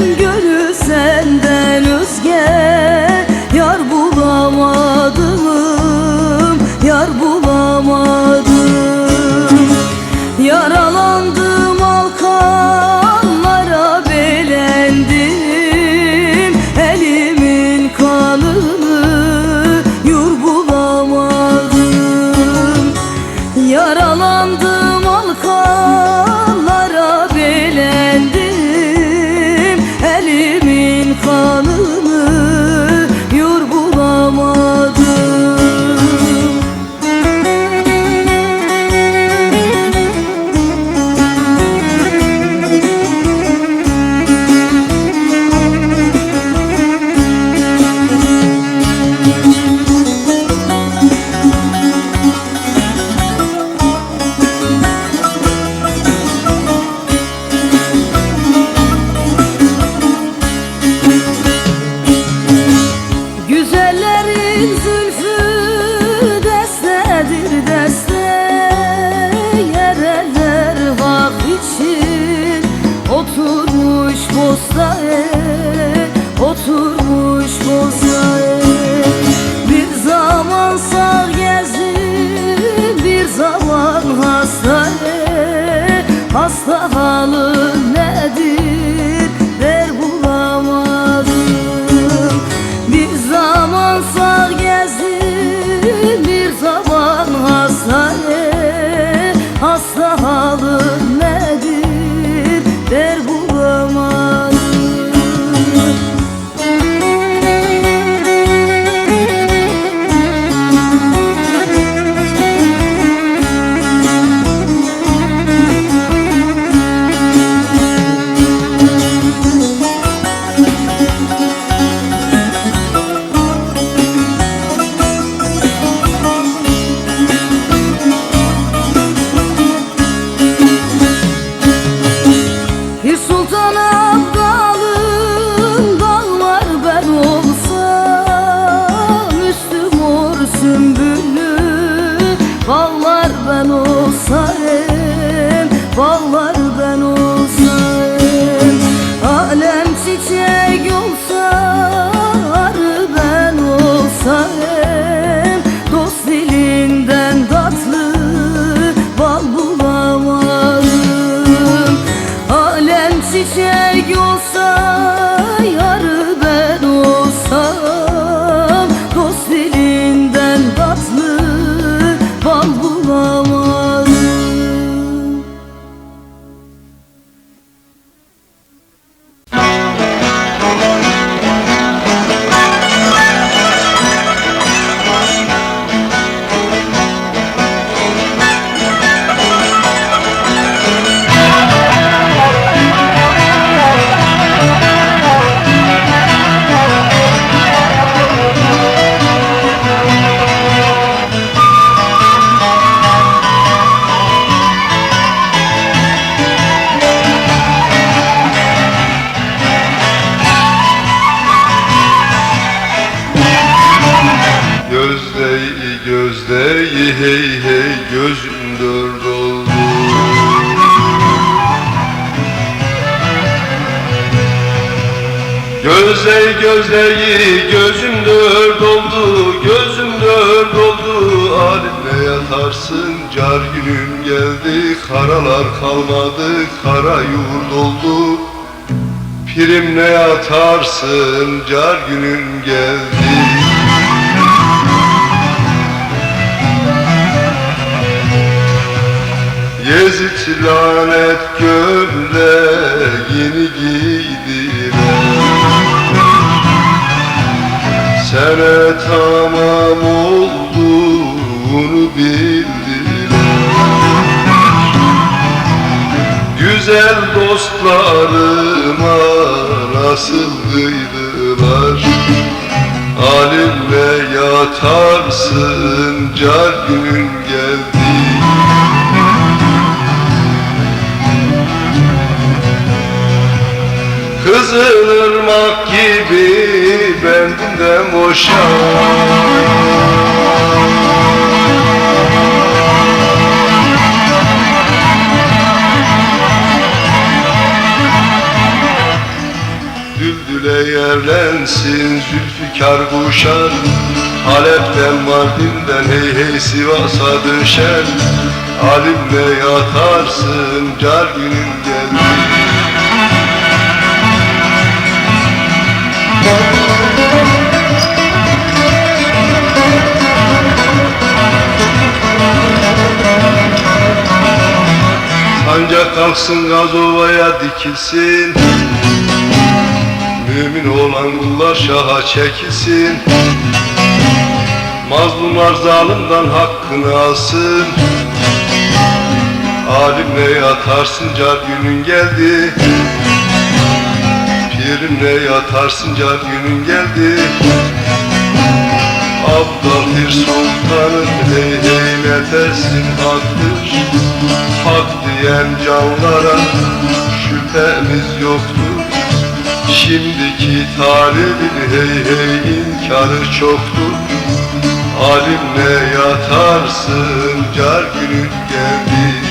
gönül Bir zaman sargızı, bir zaman hastalı, hasta Car günüm geldi, karalar kalmadı, kara yurt oldu Pirim ne atarsın, car günüm geldi. Yezid lanet gölle yeni gidiler Sene tamam oldu, bunu bil. güzel dostlarıma nasıl kıydılar Alimle yatarsın car günün geldi. Kızılırmak gibi benden boşan uçar Halep'ten Mardin'den hey hey Sivas'a düşer Alimle yatarsın car günün geldi Ancak kalksın gazovaya dikilsin. Mümin olan kullar şaha çekilsin. Mazlumlar zalimden hakkını alsın. Alimle yatarsın car günün geldi. Pirimle yatarsın car günün geldi. Abdal bir sultanın hey hey nefesin haktır. Hak diyen canlara şüphemiz yoktur Şimdiki talibin hey hey inkarı çoktur. Alimle yatarsın car günün geldi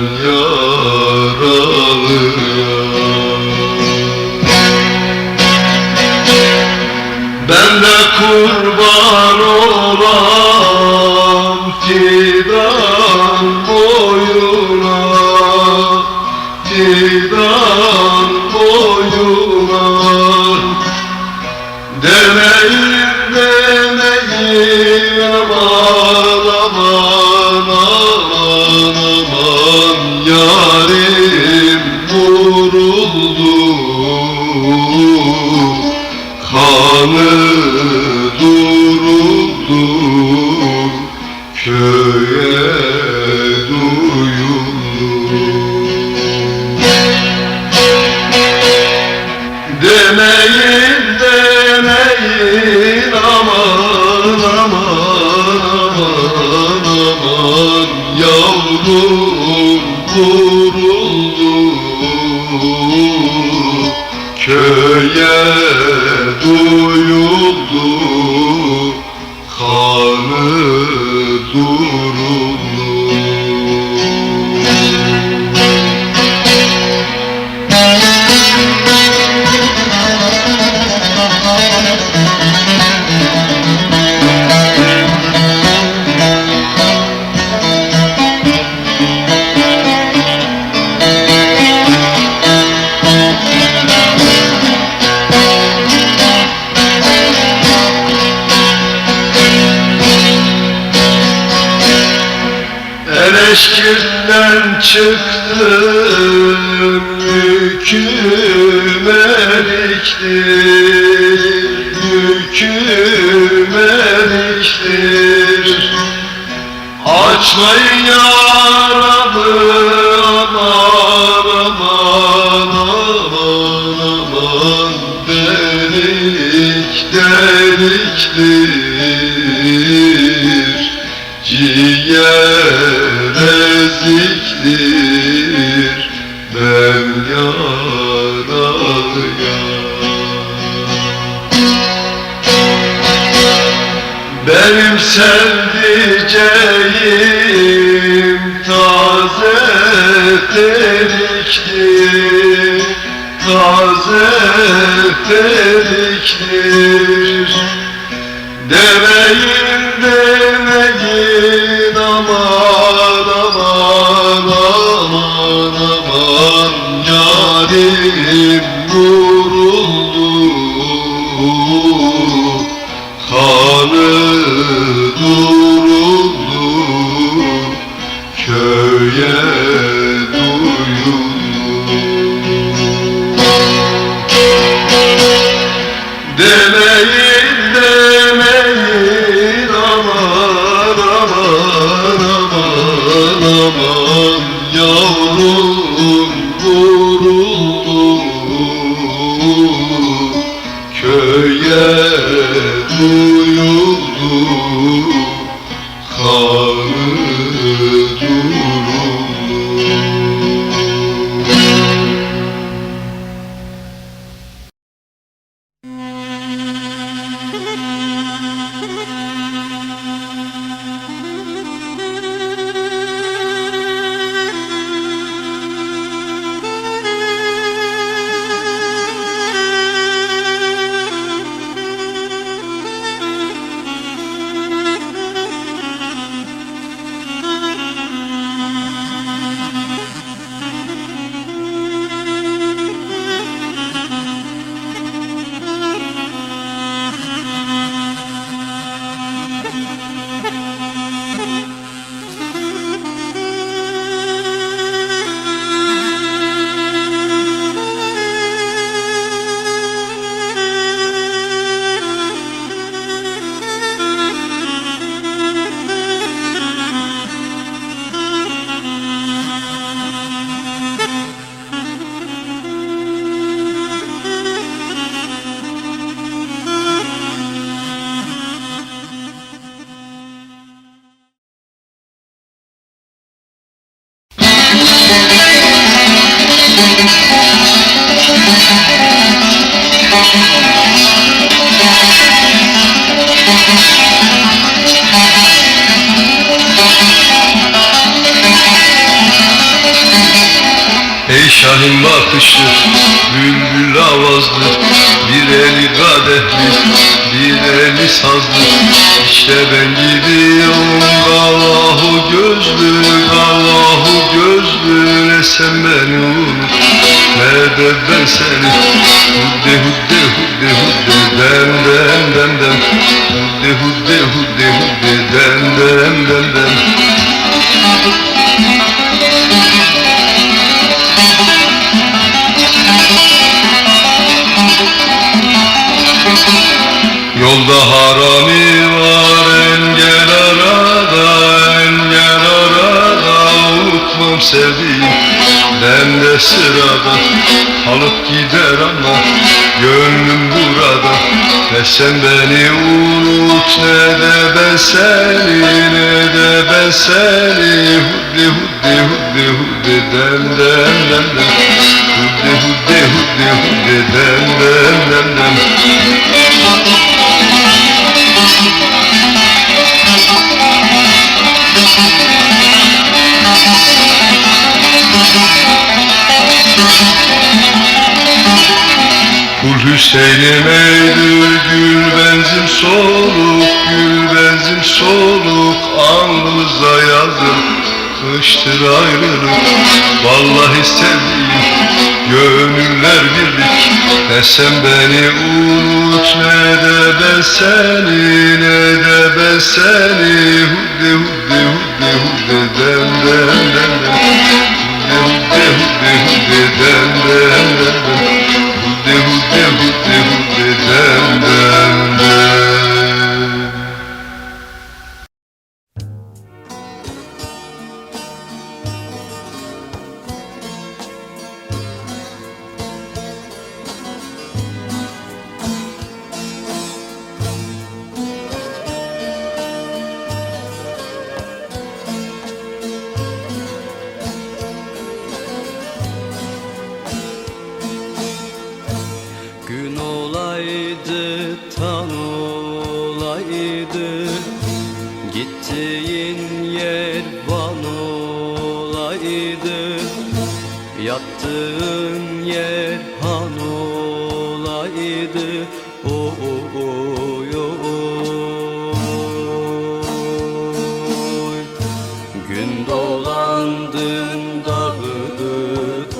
ben Kanı Açmayın ya Taze teriktir. Demeyin İşte ben gidiyorum Allahu gözlü, Allahu gözlü Ne sen beni unut, ne de ben seni. Hudde hudde hudde hudde dem dem dem dem. Hudde hudde hudde hudde dem dem dem dem. Yolda harami Unutmam sevdiğim ben de sırada Alıp gider ama gönlüm burada. Ne sen beni unut ne de ben seni Ne de ben seni. Huddi huddi huddi huddi dem dem dem dem. Huddi huddi huddi huddi dem dem dem dem Kul Hüseyin'im eğdir gül benzim soluk Gül benzim soluk alnımıza yazdım Kıştır ayrılık. Vallahi sevdiğim Gönüller birlik Ne sen beni unut Ne de ben seni Ne de ben seni. Huddi huddi huddi huddi Dem dem dem dem Huddi huddi huddi Dem dem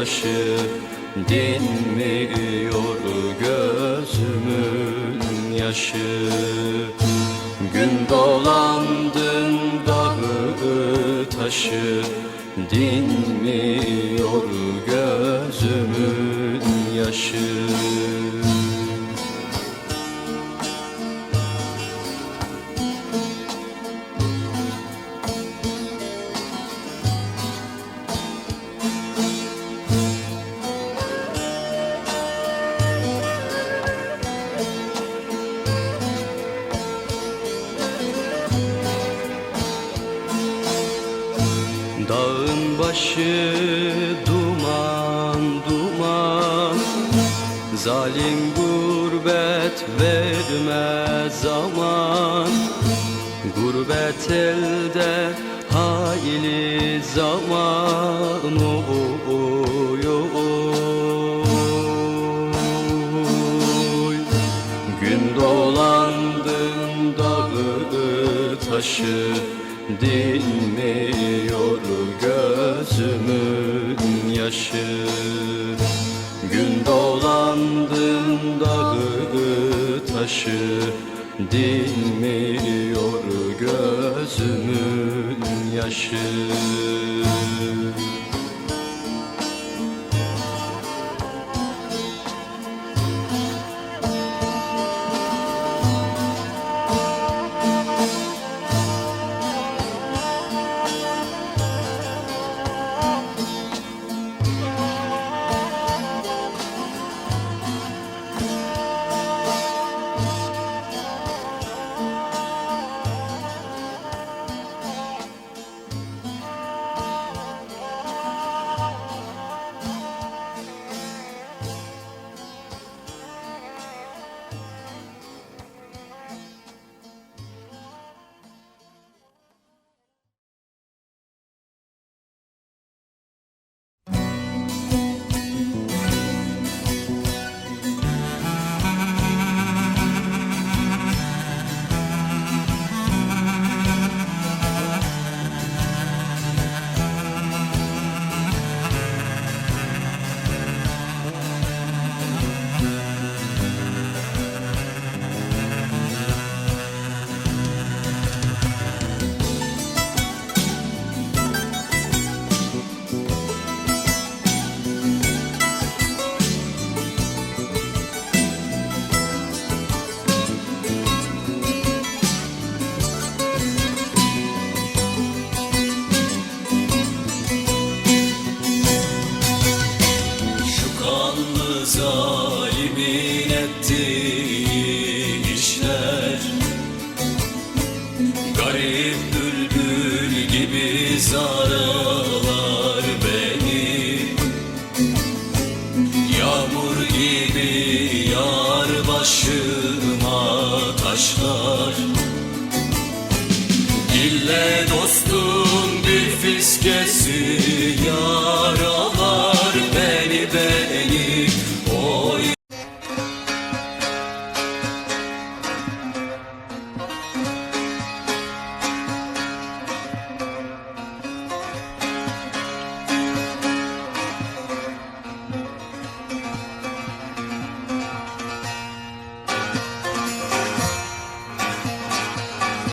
taşı Dinmiyor gözümün yaşı. Gün dolandın dağı taşı Dinmiyor Dağın başı duman duman. Zalim gurbet vermez zaman. Gurbet elde hayli zaman. Oy oy Gün dolandın dağı taşı Dinmiyor yaşı Gün dolandın dağı taşı Dinmiyor gözümün yaşı